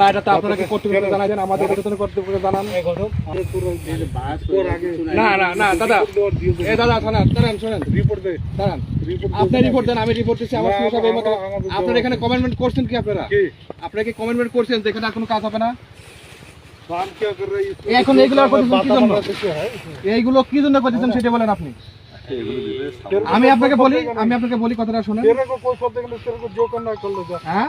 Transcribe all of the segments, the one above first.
না এটা তো আপনারা কর্তৃপক্ষ জানাই আমাদের কর্তৃপক্ষ জানান। না না না দাদা এ দাদা শোনেন। রিপোর্ট দেন আপনি রিপোর্ট দেন আমি রিপোর্ট দিচ্ছি আমার সমস্যা মতো। আপনারা এখানে কমেন্টমেন্ট করছেন কি আপনারা? আপনারা কি কমেন্টমেন্ট করছেন? যে এখানে কোনো কাজ হবে না? এখন এইগুলো এইগুলো কি জন্য করতেছেন সেটা বলেন আপনি। আমি আপনাকে বলি আমি আপনাকে বলি কথাটা শুনে হ্যাঁ?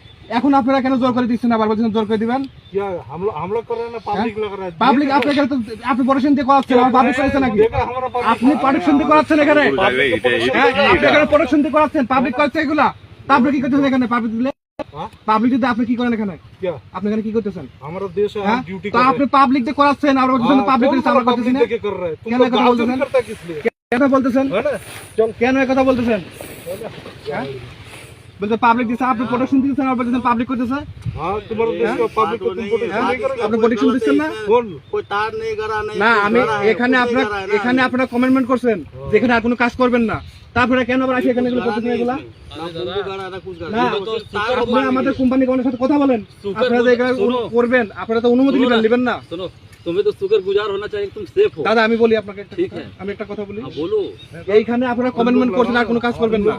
এখন আপনারা কেন জোর করে দিচ্ছেন না? বারবার জোর করে দিবেন? পাবলিক আপনাকে আপনি প্রোডাকশন দিয়ে করাচ্ছেন আমার পাবলিক নাকি? আপনি প্রোডাকশন দিয়ে করাচ্ছেন এখানে? হ্যাঁ, এখানে প্রোডাকশন দিয়ে করাচ্ছেন পাবলিক করছে এগুলা। তারপরে কি করতেছেন এখানে? পাবলিক দিলে পাবলিক আপনি কি করেন এখানে? আপনি এখানে কি করতেছেন? হ্যাঁ? আপনি পাবলিক করাচ্ছেন আর পাবলিক আমরা করতেছি না। কেন কথা বলতেছেন? কেন কথা বলতেছেন? হ্যাঁ? বলতে পাবলিক দিছে আপনি আর বলতেছেন পাবলিক করতেছে? আপনি না? না আমি এখানে আপনার এখানে আপনারা কমেন্টমেন্ট করছেন যেখানে আর কোনো কাজ করবেন না। তারপরে কেন আবার আসি এখানে এগুলো আমাদের কোম্পানি সাথে কথা বলেন। আপনারা করবেন আপনারা তো অনুমতি নিবেন না। তুমি তো সুগার গুজার হোনা চাই তুমি সেফ হো দাদা আমি বলি আপনাকে ঠিক আছে আমি একটা কথা বলি। বলো এইখানে আপনারা কমেন্টমেন্ট করছেন আর কোনো কাজ করবেন না।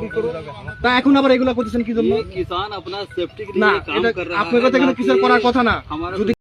তা এখন আবার এগুলা করতেছেন কি জন্য? কিষান আপনার কর রহা কথা কিসের করার কথা না। যদি